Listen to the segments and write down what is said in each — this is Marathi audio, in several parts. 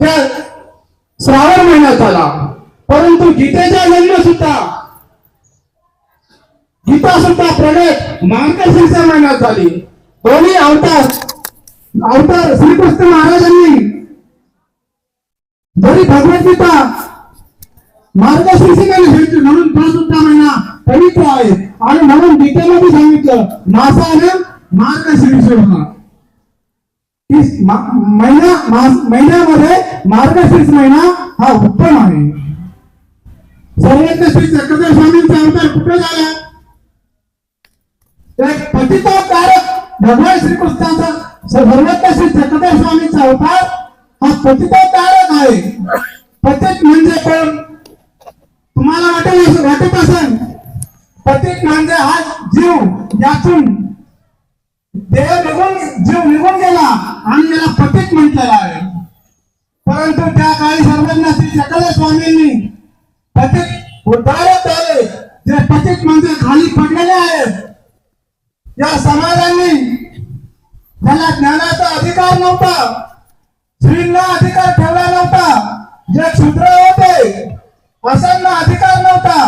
त्या श्रावण महिन्यात झाला. परंतु गीतेचा जन्म सुद्धा गीता सुद्धा प्रगट मार्गशीर्ष महिन्यात झाली. दोन्ही अवतार अवतार श्रीकृष्ण महाराजांनी जरी भगवद्गीता मार्गशीर्षिकाने घेतली म्हणून तो सुद्धा महिना पवित्र आहे. आणि म्हणून गीतेमध्ये सांगितलं मासानं मार्गशीर्ष होणार. महिना महिन्यामध्ये मार्गशीर्ष महिना हा उत्तम आहे. सर्वज्ञ श्री चक्रधर स्वामींचा अवतार कुठे झाला? पतितोकारक भगवान श्रीकृष्णाचा सर्वज्ञ श्री चक्रधर स्वामींचा अवतार हा पतितोकारक आहे. पतित म्हणजे कोण? तुम्हाला वाटेल वाटत असेल. पतित म्हणजे हा जीव यातून देह निघून जीव निघून गेला. आणि याला पतित म्हटलेला आहे. परंतु त्या काळी सर्वज्ञ श्री चक्रधर स्वामींनी पतित उद्धारत आले. जे पतित म्हणजे खाली पडलेले आहेत. या समाजांनी त्याला ज्ञानाचा अधिकार नव्हता स्त्रींना अधिकार ठेवला नव्हता जे क्षुद्र होते असांना अधिकार नव्हता.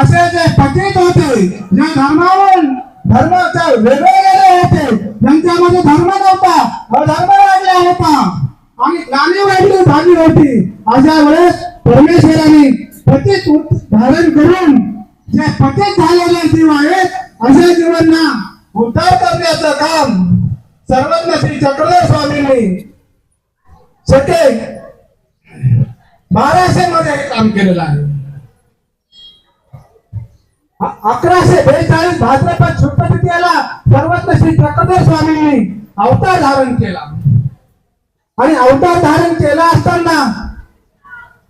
असे जे पतित होते जे धर्मावरून धर्माच्या वेगळे गेले होते. त्यांच्यामध्ये धर्म नव्हता. अधर्म लागला होता. आणि ज्ञानी वाढली झाली होती. अशा वेळेस परमेश्वराने पतित धारण करून जे पतित झालेले जीव आहेत अशा जीवांना उद्धार करण्याचं काम सर्वज्ञ श्री चक्रधर स्वामींनी सटे बाराशे मध्ये काम केलेलं आहे. अकराशे बेचाळीस भाद्रपद शुद्ध तृतीयाला सर्वत्र श्री प्रकटेश स्वामींनी अवतार धारण केला. आणि अवतार धारण केला असताना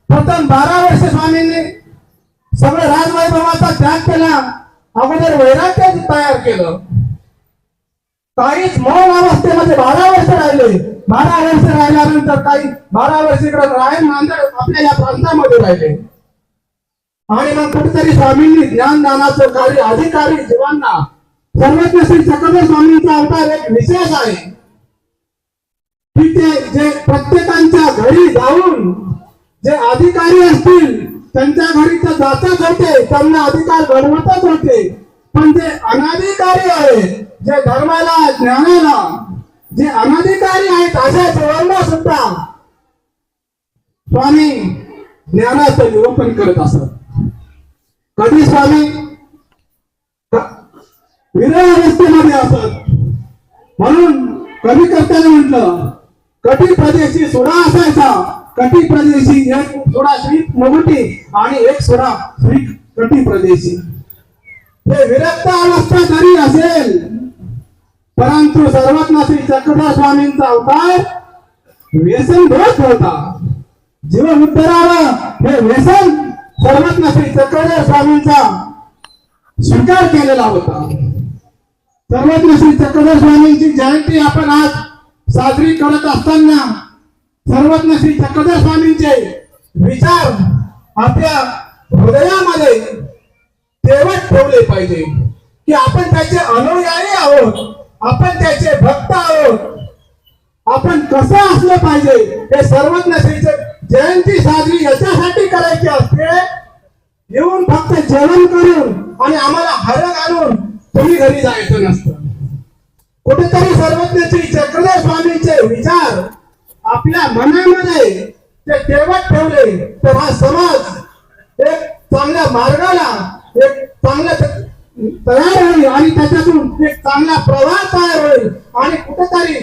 प्रथम बारा वर्ष स्वामींनी सगळं राजवैभवाचा त्याग केला. अगोदर वैराग्य तयार केलं. काहीच मौन अवस्थेमध्ये बारा वर्ष राहिले. बारा वर्ष राहिल्यानंतर काही बारा वर्ष इकडे रायन नांदेड आपल्या या प्रांतामध्ये राहिले. आणि मग कुठेतरी स्वामींनी ज्ञानदानाचं कार्य अधिकारी जीवांना सर्वज्ञ श्री चक्रधर स्वामींचा अवतार एक विशेष आहे. की ते जे प्रत्येकांच्या घरी जाऊन जे अधिकारी असतील त्यांच्या घरी तर जातच होते त्यांना अधिकार घडवतच होते. पण जे अनाधिकारी आहे जे धर्माला ज्ञानाला जे अनाधिकारी आहेत अशा जीवांना सुद्धा स्वामी ज्ञानाचं निरूपण करत असत. कधी स्वामी? विरळ अवस्थेमध्ये असत. म्हणून कवी करताना म्हटलं कटी प्रदेशी सोडा असायचा. कटी प्रदेशी एक सोडा श्री मुगटी आणि एक सोडा श्री कटी प्रदेशी. हे विरक्त अवस्था जरी असेल परंतु सर्वज्ञ श्री चक्रधर स्वामींचा अवतार व्यसन दोष होता. जीव उद्धरावं हे व्यसन सर्वज्ञ श्री चक्रधर स्वामींचा स्वीकार केलेला होता. सर्वज्ञ श्री चक्रधर स्वामींची जयंती आपण आज साजरी करत असताना सर्वज्ञ श्री चक्रधर स्वामींचे विचार आपल्या हृदयामध्ये तेवत ठेवले पाहिजे की आपण त्याचे अनुयायी आहोत आपण त्याचे भक्त आहोत. आपण कसं असलं पाहिजे हे सर्वज्ञ श्री जयंती साजरी याच्यासाठी करायची असते. येऊन फक्त जेवण करून आणि आम्हाला हरक आणून तुम्ही घरी जायचं नसतं. कुठेतरी सर्वज्ञ चक्रधर स्वामींचे विचार आपल्या मनामध्ये ते तेवत ठेवले तर हा समाज एक चांगल्या मार्गाला एक चांगल्या तयार होईल आणि त्याच्यातून एक चांगला प्रवाह तयार होईल आणि कुठेतरी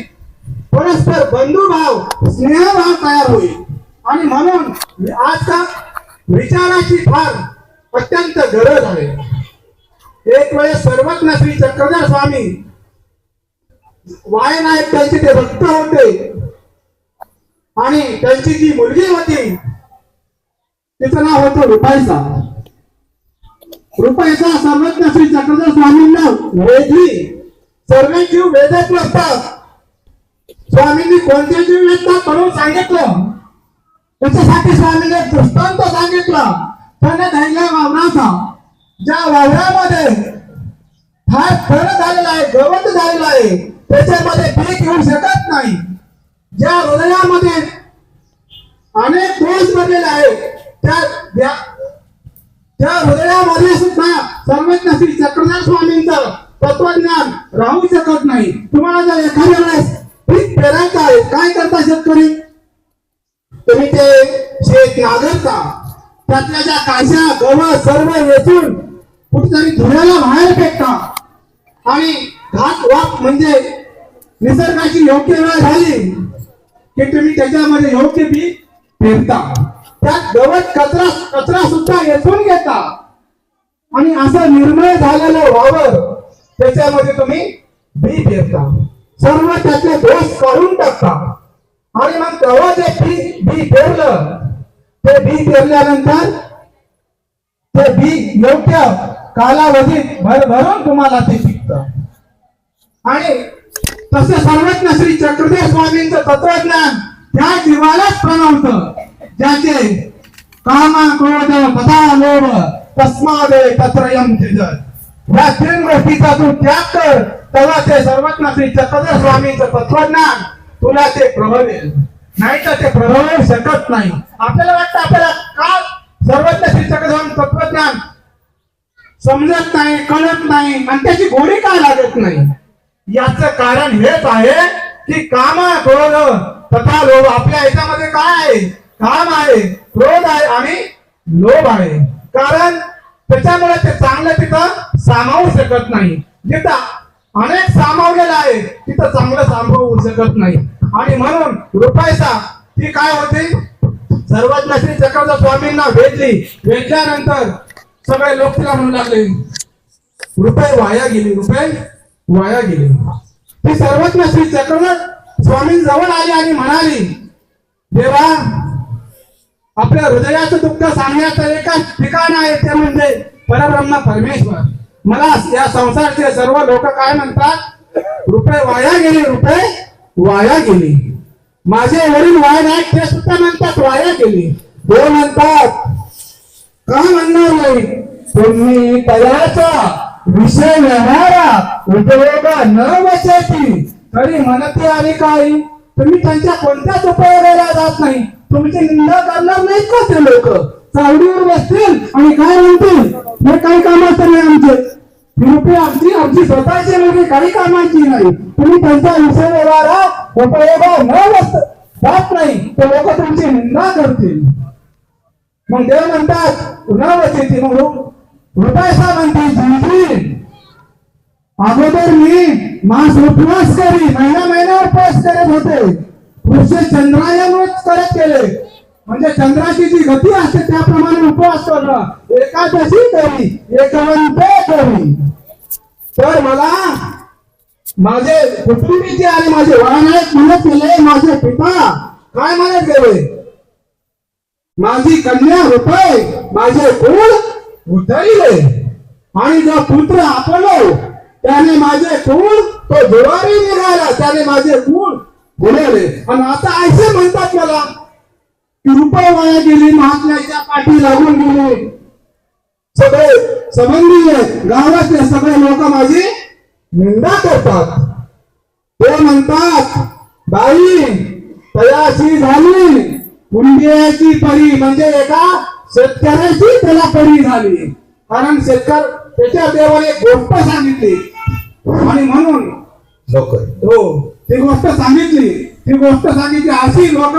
परस्पर बंधुभाव स्नेहभाव तयार होईल. आणि म्हणून आजचा विचाराची फार अत्यंत गरज आहे. एक वेळेस सर्वज्ञ श्री चक्रधर स्वामी वाय नायक त्यांचे ते भक्त होते. आणि त्यांची जी मुलगी होती तिचं नाव होतं रुपायचा रुपायचा सर्वज्ञ श्री चक्रधर स्वामींना वेधी सर्व जीव वेदत नसतात स्वामींनी कोणते जीव वेदतात म्हणून सांगितलं? त्याच्यासाठी स्वामीने दृष्टांत सांगितला. त्याने धैर्य वावराचा. ज्या वावरामध्ये फार फळ झालेला आहे गवत झालेला आहे त्याच्यामध्ये पीक येऊ शकत नाही. ज्या हृदयामध्ये अनेक आहे त्या त्या त्या हृदयामध्ये सुद्धा सर्वज्ञ श्री चक्रधर स्वामींचं तत्वज्ञान राहू शकत नाही. तुम्हाला जर एखाद्या वेळेस पीक पेरायचं आहे काय करता शेतकरी? तुम्ही ते शेत नागरता त्यातल्या ज्या काशा गवत सर्व वेचून कुठेतरी धुण्याला बाहेर फेकता. आणि घात वाप म्हणजे निसर्गाची योग्य वेळ झाली की तुम्ही त्याच्यामध्ये योग्य बी पेरता. त्यात गवत कचरा कचरा सुद्धा येथून घेता. आणि असं निर्मळ झालेलं वावर त्याच्यामध्ये तुम्ही बी पेरता. सर्व त्यातले दोष काढून टाकता. आणि मग तेव्हा ते बी बी पेरलं. ते बी पेरल्यानंतर ते बी योग्य कालावधीत भरभरून तुम्हाला ते पिकतं. आणि तसे सर्वज्ञ श्री चक्रदेव स्वामींचं तत्वज्ञान त्या जीवालाच प्रणवत ज्याचे कामा क्रोध पदा लोभ तस्मादे तत्रयम तिजत या तीन गोष्टीचा तू त्याग कर तेव्हा ते सर्वज्ञ श्री चक्रदेव स्वामींचं तत्वज्ञान तुला ते प्रभवेल नाही तर ते प्रभावू शकत नाही. आपल्याला वाटतं आपल्याला का सर्वज्ञ शिक्षक तत्वज्ञान समजत नाही कळत नाही आणि त्याची गोडी का लागत नाही? याच कारण हेच आहे की काम क्रोध तथा लोभ आपल्या याच्यामध्ये काय आहे? काम आहे क्रोध आहे आणि लोभ आहे. कारण त्याच्यामुळे ते चांगलं तिथं सामावू शकत नाही. जिथं अनेक सामावलेलं आहे तिथं चांगलं सामावू शकत नाही. आणि म्हणून रुपायचा ती काय होती? सर्वज्ञ श्री चक्रवर्ती स्वामींना भेटली. भेटल्यानंतर सगळे लोक तिला म्हणू लागले रुपये वाया गेली रुपये वाया गेली. ती सर्वज्ञ श्री चक्रवर्त स्वामी जवळ आली आणि म्हणाली देवा आपल्या हृदयाचं दुःख सांगण्याचं एकच ठिकाण आहे ते म्हणजे परब्रह्म परमेश्वर. मला या संसारचे सर्व लोक काय म्हणतात? रुपये वाया गेले रुपये वाया गेले. माझे वडील वाया नाही ते सुद्धा म्हणतात वाया गेले. हो म्हणतात का म्हणणार नाही? तुम्ही तयाचा विषय येणारा उपयोग न बसायची तरी म्हणते आणि काही? तुम्ही त्यांच्या कोणत्याच उपयोगाला जात नाही. तुमची निंदा करणार नाहीत का ते लोक? चावडीवर बसतील आणि काय म्हणतील? हे काही कामाचं नाही आमचे. रुपये आमची आमची स्वतःची म्हणजे काही कामाची नाही. तुम्ही त्यांचा विषय व्यवहार उपयोग न जात नाही तर लोक तुमची निंदा करतील. मग देव म्हणतात उन्हावची मग रुपयाचा म्हणते जिंकली अगोदर मी मास उपवास करी महिना महिना उपवास करत होते. पुरुषे चंद्रायनच करत केले म्हणजे चंद्राची जी गती असते त्याप्रमाणे उपवास करणं. एकादशी करी एकवंते करी. तर मला माझे कुटुंबीचे आणि माझे वळणायक म्हणत गेले माझे पिता काय म्हणत गेले? माझी कन्या रुपये माझे कुळ उतरले. आणि जो पुत्र आपलो त्याने माझे कुळ तो दुवारी निघाला त्याने माझे कुळ बुडवले. आणि आता ऐसे म्हणतात मला की रुपये वाया गेली महात्म्याच्या पाठी लागून गेले. सगळे संबंधी गावातले सगळे लोक माझी निंदा करतात. ते म्हणतात बाई तयाशी झाली. कुंडियाची परी म्हणजे एका शेतकऱ्याची त्याला परी झाली. कारण शेतकर त्याच्या देवाने एक गोष्ट सांगितली. आणि म्हणून हो ती गोष्ट सांगितली. ती गोष्ट सांगितली अशी लोक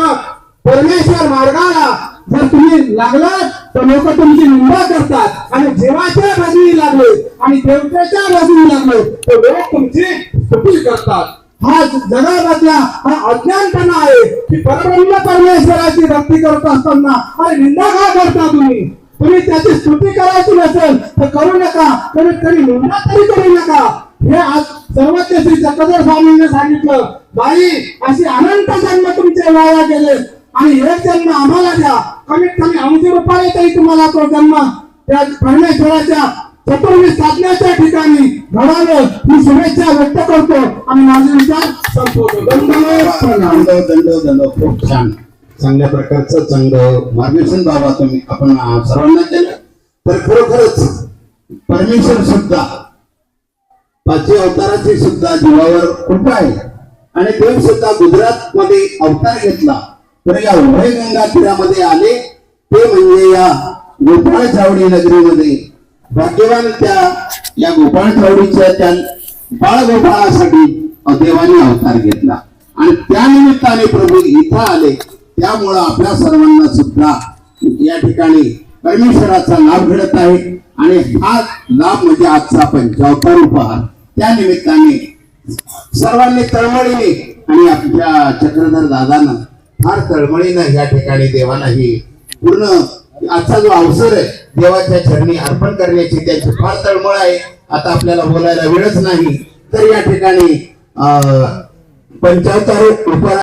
परमेश्वर मार्गाला जर तुम्ही लागलात तर लोक तुमची निंदा करतात. आणि देवाच्या बाजूनी लागले आणि देवतेच्या बाजूनी लागले तर लोक तुमची स्तुती करतात. हा जगामधला हा अज्ञानपणा आहे की परब्रह्म परमेश्वराची भक्ती करत असताना आणि निंदा का करता तुम्ही? तुम्ही त्याची स्तुती करायची नसेल तर करू नका. कमीत कमी निंदा तरी करू नका. हे आज सर्वज्ञ श्री चक्रधर स्वामींनी सांगितलं. बाई अशी अनंत जन्म तुमचे वाया गेले आणि हे जन्म आम्हाला द्या. कमीत कमी ऐंशी रुपये तरी तुम्हाला तो जन्म त्या परमेश्वराच्या चतुर्वी साधण्याच्या ठिकाणी घडावं. मी शुभेच्छा व्यक्त करतो. आणि माझे विचार संपवतो. दंड दंड खूप छान. चांगल्या प्रकारचं चांगलं मार्गदर्शन बाबा तुम्ही आपण सर्वांना केलं तर खरोखरच परमेश्वर सुद्धा पाचवी अवताराची सुद्धा जीवावर कृपा आहे. आणि देव सुद्धा गुजरात मध्ये अवतार घेतला. तर या उभय गंगा तीरामध्ये आले. ते म्हणजे या गोपाळ चावडी नगरीमध्ये. भाग्यवान त्या या गोपाळ चावडीच्या त्या बाळगोपाळासाठी देवाने अवतार घेतला. आणि त्या निमित्ताने प्रभू इथं आले. त्यामुळं आपल्या सर्वांना सुद्धा या ठिकाणी परमेश्वराचा लाभ घडत आहे. आणि हा लाभ म्हणजे आजचा पंचावतार उपहार. त्या निमित्ताने सर्वांनी तळमळीने आणि आपल्या चक्रधर दादानं फार तळमळीनं या ठिकाणी देवाला ही पूर्ण आजचा जो अवसर आहे देवाच्या चरणी अर्पण करण्याची त्याची फार तळमळ आहे. आता आपल्याला बोलायला वेळच नाही. तर या ठिकाणी अं, पंचावतार